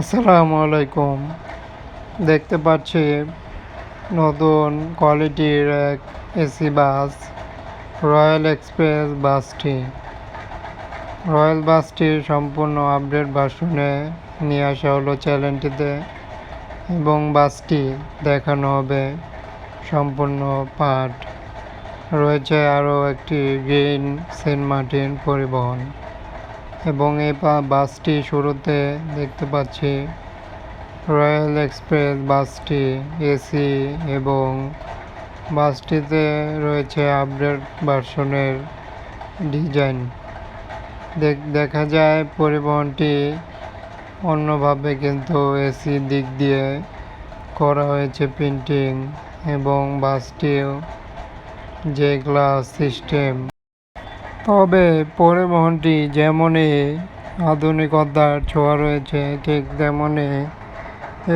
আসসালামু আলাইকুম। দেখতে পাচ্ছি নতুন কোয়ালিটির এক এসি বাস, রয়্যাল এক্সপ্রেস বাসটি। রয়্যাল বাসটির সম্পূর্ণ আপডেট ভার্সনে নিয়ে আসা হলো চ্যানেলটিতে এবং বাসটি দেখানো হবে সম্পূর্ণ পার্ট রয়েছে আরও একটি গ্রিন সেন্ট মার্টিন পরিবহন। এবং এই বাসটি শুরুতে দেখতে পাচ্ছি। রয়্যাল এক্সপ্রেস বাসটি, এসি এবং বাসটিতে রয়েছে আপডেট ভার্সনের ডিজাইন। দেখা যায় পরিবহনটি অন্যভাবে কিন্তু এসি দিক দিয়ে করা হয়েছে প্রিন্টিং এবং বাসটিও যে, গ্লাস সিস্টেম। তবে পরিবহনটি যেমনই আধুনিকতার ছোঁয়া রয়েছে, ঠিক তেমনই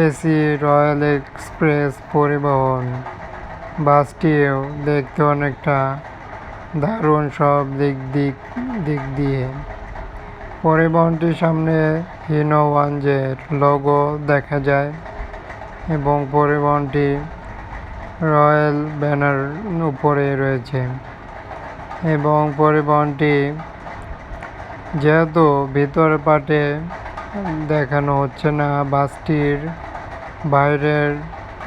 এসি, রয়্যাল এক্সপ্রেস পরিবহন বাসটিও দেখতে অনেকটা দারুণ সব দিক দিক দিক দিয়ে। পরিবহনটির সামনে হিনো ওয়ানজের লোগো দেখা যায় এবং পরিবহনটি রয়্যাল ব্যানার উপরে রয়েছে। এবং পরিবহনটি যেহেতু ভিতর পাটে দেখানো হচ্ছে না, বাসটির বাইরের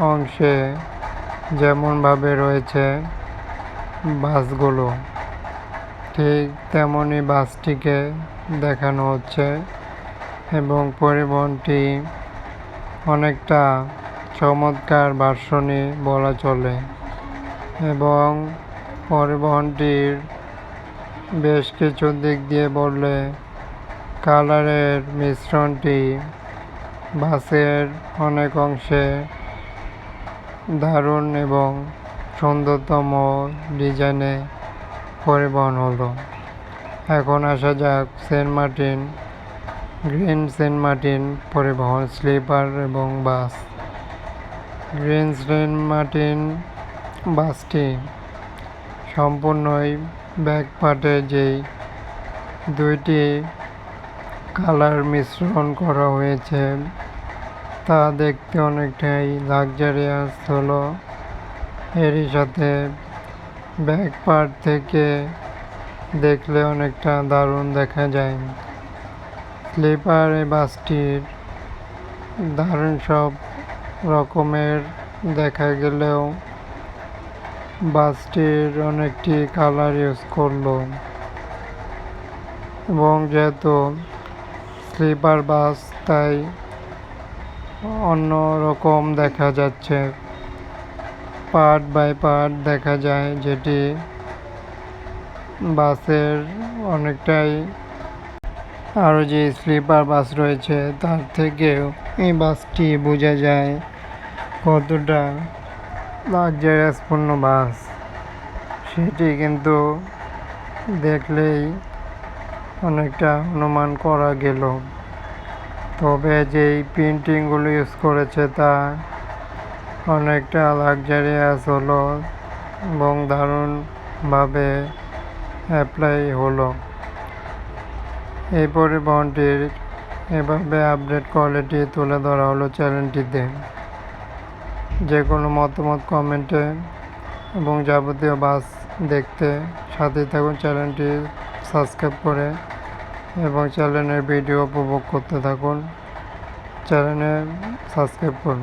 অংশে যেমনভাবে রয়েছে বাসগুলো, ঠিক তেমনই বাসটিকে দেখানো হচ্ছে এবং পরিবহনটি অনেকটা চমৎকার ভার্সনই বলা চলে এবং পরিবহনটির বেশ কিছু দিক দিয়ে বললে কালারের মিশ্রণটি বাসের অনেক অংশে দারুণ এবং সুন্দরতম ডিজাইনে পরিবহন হলো। এখন আসা যাক Saint Martin, green Saint Martin পরিবহন, স্লিপার এবং বাস। গ্রিন সেন্ট মার্টিন বাসটি সম্পূর্ণই ব্যাক পার্টে যেই দুইটি কালার মিশ্রণ করা হয়েছে, তা দেখতে অনেকটাই লাক্সারিয়াস হলো। এরই সাথে ব্যাক পার্ট থেকে দেখলে অনেকটা দারুণ দেখা যায়। স্লিপার এই বাসটির দারুণ সব রকমের দেখা গেলেও বাসটির অনেকটি কালার ইউজ করল। এবং যেহেতু স্লিপার বাস, তাই অন্য রকম দেখা যাচ্ছে। পার্ট বাই পার্ট দেখা যায় যেটি বাসের অনেকটাই আরও যে স্লিপার বাস রয়েছে, তার থেকেও এই বাসটি বোঝা যায় কতটা লাক্সারিয়াসপূর্ণ বাস। সেটি কিন্তু দেখলেই অনেকটা অনুমান করা গেল। তবে যেই প্রিন্টিংগুলো ইউজ করেছে তা অনেকটা লাক্সারিয়াস হলো এবং দারুণভাবে অ্যাপ্লাই হলো। এই পরিবহনটির এভাবে আপডেট কোয়ালিটি তুলে ধরা হলো চ্যানেলটিতে। যে কোনো মতামত কমেন্টে এবং যাবতীয় বাস দেখতে সাথে থাকুন চ্যানেলটি সাবস্ক্রাইব করে এবং চ্যানেলের ভিডিও উপভোগ করতে থাকুন। চ্যানেলে সাবস্ক্রাইব করুন।